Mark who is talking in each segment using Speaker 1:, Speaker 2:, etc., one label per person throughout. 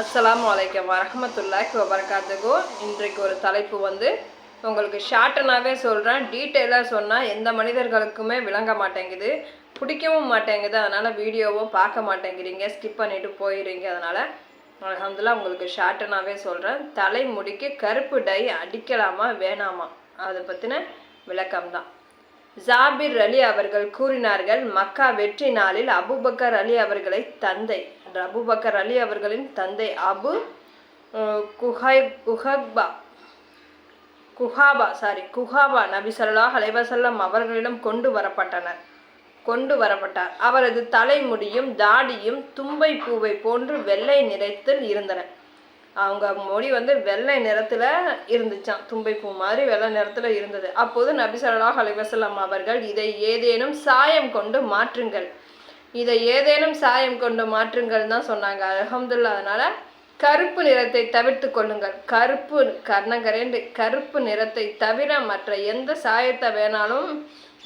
Speaker 1: அஸ்ஸலாமு அலைக்கம் வரஹமத்துல்லாஹி வபரகாத்துகோ இன்றைக்கு ஒரு தலைப்பு வந்து உங்களுக்கு ஷார்ட்டனாகவே சொல்கிறேன் டீட்டெயிலாக சொன்னால் எந்த மனிதர்களுக்குமே விளங்க மாட்டேங்குது. பிடிக்கவும் மாட்டேங்குது. அதனால் வீடியோவும் பார்க்க மாட்டேங்கிறீங்க. ஸ்கிப் பண்ணிவிட்டு போயிடுறீங்க அதனால் அலமதுல்லா உங்களுக்கு ஷார்ட்டனாகவே சொல்கிறேன் தலைமுடிக்கு கருப்பு டை அடிக்கலாமா? வேணாமா? அதை பற்றின விளக்கம் தான் ஜாபிர் அலி அவர்கள் கூறினார்கள் மக்கா வெற்றி நாளில் அபுபக்கர் அலி அவர்களை தந்தை அபுபக்கர் அலி அவர்களின் தந்தை அபு குஹை குஹபா குஹாபா சாரி குஹாபா நபி ஸல்லல்லாஹு அவர்களிடம் கொண்டு வரப்பட்டனர். கொண்டு வரப்பட்டார். அவரது தலைமுடியும் தாடியும் தும்பை பூவை போன்று வெள்ளை நிறத்தில் இருந்தன. அவங்க மொழி வந்து வெள்ளை நிறத்துல இருந்துச்சாம் தும்பை பூ மாதிரி வெள்ளை நிறத்துல இருந்தது. அப்போது நபி ஸல்லல்லாஹு அவர்கள் இதை ஏதேனும் சாயம் கொண்டு மாற்றுங்கள். இதை ஏதேனும் சாயம் கொண்டு மாற்றுங்கள் தான் சொன்னாங்க. அலமதுல்லா அதனால கருப்பு நிறத்தை தவிர்த்து கொள்ளுங்கள். கருப்பு கர்ணகரேண்டு கருப்பு நிறத்தை தவிர மற்ற எந்த சாயத்தை வேணாலும்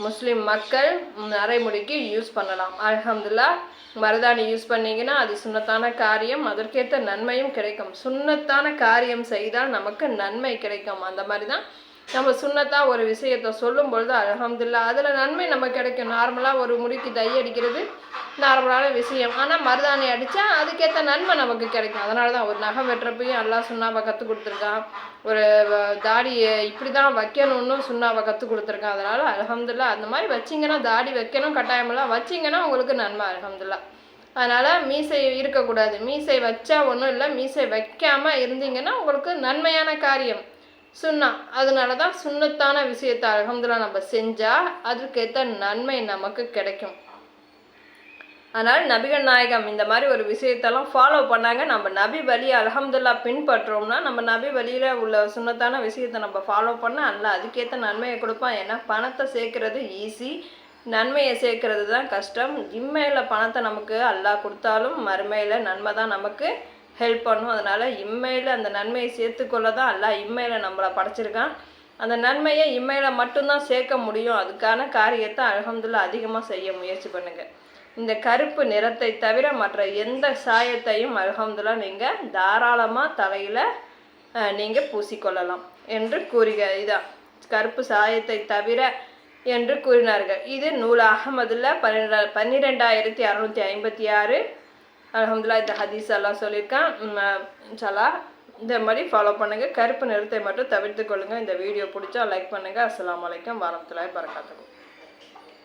Speaker 1: முஸ்லீம் மக்கள் நரைமுடிக்கு யூஸ் பண்ணலாம். அலமதுல்லா மருதாணி யூஸ் பண்ணிங்கன்னா அது சுண்ணத்தான காரியம். அதற்கேற்ற நன்மையும் கிடைக்கும். சுண்ணத்தான காரியம் செய்தால் நமக்கு நன்மை கிடைக்கும். அந்த மாதிரி தான் நம்ம சுண்ணத்தா ஒரு விஷயத்தை சொல்லும் பொழுது அல்ஹம்துலில்லாஹ் அதில் நன்மை நம்ம கிடைக்கும். நார்மலாக ஒரு முடிக்கு தை அடிக்கிறது நார்மலான விஷயம். ஆனால் மருதாணி அடித்தா அதுக்கேற்ற நன்மை நமக்கு கிடைக்கும். அதனால தான் ஒரு நகை வெட்டுறப்பையும் எல்லாம் சுண்ணாவை கற்றுக் கொடுத்துருக்கான். ஒரு வ- தாடியை இப்படி தான் வைக்கணும்னு சுண்ணாவை கற்றுக் கொடுத்துருக்கான். அதனால் அல்ஹம்துலில்லாஹ் அந்த மாதிரி வச்சிங்கன்னா தாடி வைக்கணும் கட்டாயமெல்லாம் வச்சிங்கன்னா உங்களுக்கு நன்மை அல்ஹம்துலில்லாஹ் அதனால் மீசை இருக்கக்கூடாது. மீசை வச்சா ஒன்றும் இல்லை. மீசை வைக்காமல் இருந்தீங்கன்னா உங்களுக்கு நன்மையான காரியம். சுண்ணா. அதனால தான் சுண்ணத்தான விஷயத்தை அல்ஹம்துலில்லாஹ் நம்ம செஞ்சால் அதுக்கேற்ற நன்மை நமக்கு கிடைக்கும். அதனால் நபிகள் நாயகம் இந்த மாதிரி ஒரு விஷயத்தெல்லாம் ஃபாலோ பண்ணாங்க. நம்ம நபி வழி அலகம்துல்லா பின்பற்றோம்னா நம்ம நபி வழியில் உள்ள சுண்ணத்தான விஷயத்தை நம்ம ஃபாலோ பண்ணால் அல்ல அதுக்கேற்ற நன்மையை கொடுப்பான். ஏன்னா பணத்தை சேர்க்கறது ஈஸி நன்மையை சேர்க்கறது தான் கஷ்டம். இம்மையில் பணத்தை நமக்கு அல்லா கொடுத்தாலும் மறுமையில் நன்மை தான் நமக்கு ஹெல்ப் பண்ணும். அதனால் இம்மையில் அந்த நன்மையை சேர்த்துக்கொள்ள தான் அல்லாஹ் இம்மையில் நம்மளை படைச்சிருக்கான். அந்த நன்மையை இம்மையில் மட்டும்தான் சேர்க்க முடியும். அதுக்கான காரியத்தை அல்ஹம்துலில்லாஹ் அதிகமாக செய்ய முயற்சி பண்ணுங்கள் இந்த கருப்பு நிறத்தை தவிர மற்ற எந்த சாயத்தையும் அல்ஹம்துலில்லாஹ் நீங்கள் தாராளமாக தலையில் நீங்கள் பூசிக்கொள்ளலாம் என்று கூறுக. இதான் கருப்பு சாயத்தை தவிர என்று கூறினார்கள். இது நூல் அகமதுல பன்னிரெண்டா பன்னிரெண்டாயிரத்தி அறநூற்றி ஐம்பத்தி ஆறு அலமதுல்லா இந்த ஹதீஸ் எல்லாம் சொல்லியிருக்கேன். சலா இந்த மாதிரி ஃபாலோ பண்ணுங்கள் கருப்பு நிறத்தை மட்டும் தவிர்த்து கொள்ளுங்கள் இந்த வீடியோ பிடிச்சா லைக் பண்ணுங்கள் அஸ்லாம் வலைக்கம் வரமத்துல்லாஹி பறக்காத்துக்கும்